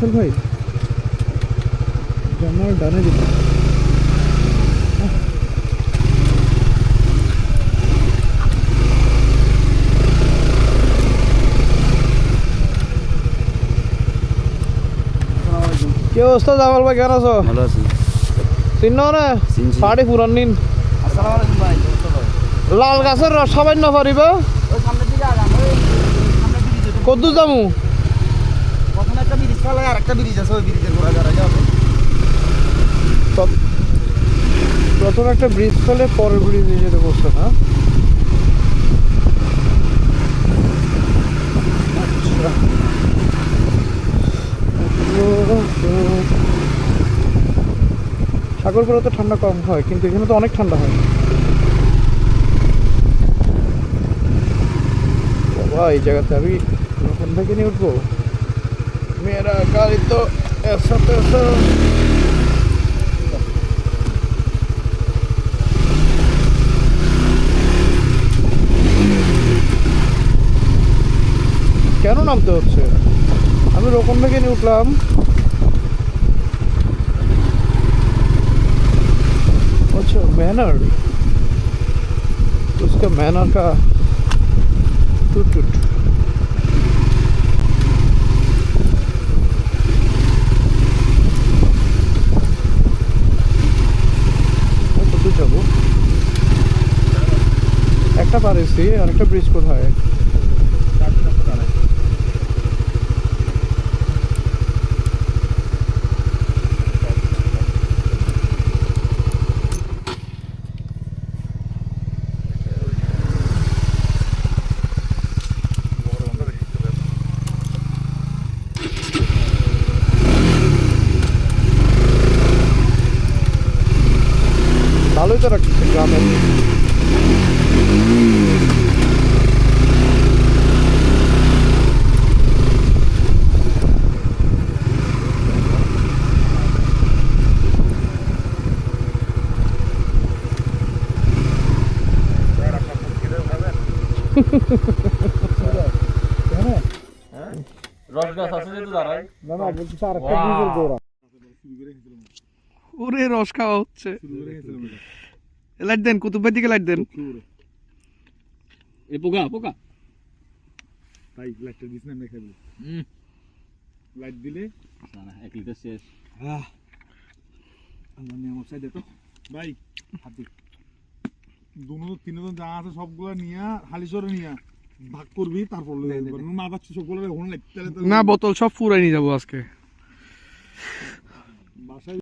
রাসেল ভাই? আমার ডানে যেতে কে অবস্থা জামাল ভাই কেন আছো? ভালো আছি। চিন্ন না? শাড়ি পুরান নিন। লাল গাছের রস সামান্য পারিব? কদ্দু জামু? একটা আর একটা ব্রিজ আছে, ওই ব্রিজের ঘোরা যারা যাবে। প্রথমে একটা ব্রিজ ফেলে পরের ব্রিজে যেতে বসছে না। সাগরপুরে তো ঠান্ডা কম হয়, কিন্তু এখানে তো অনেক ঠান্ডা হয়। বাবা, এই জায়গাতে আমি ওখান থেকে নিয়ে উঠবো? মেয়েরা গাড়ি তো এসা তেসা কেন নামতে হচ্ছে আমি রোকন থেকে নিয়ে উঠলাম अच्छा मैनर उसका मैनर का टूट टूट যাব। একটা পারেছি আর একটা ব্রিজ কোথায়? ভালোই তো রাখছে গ্রামের রস গাছ আছে যেহেতু দাঁড়াই না না বলছি আর একটা ব্রিজের গোড়া ওরে রস খাওয়া হচ্ছে। লাইট দেন কুতুবের দিকে লাইট দেন। এ পোকা পোকা। ভাই লাইটটা দিস না মেখে দিল লাইট দিলে? এক লিটার শেষ। আহ। আল্লাহ নিয়ে আমার সাইডে তো। ভাই হাতি। দুনো তিনজন যা আছে সবগুলো নিয়ে হালিশরে নিয়ে ভাগ করবি তারপর মাথা সবগুলো হন লাগতে না বোতল সব ফুরাই নিয়ে যাব আজকে। বাসায়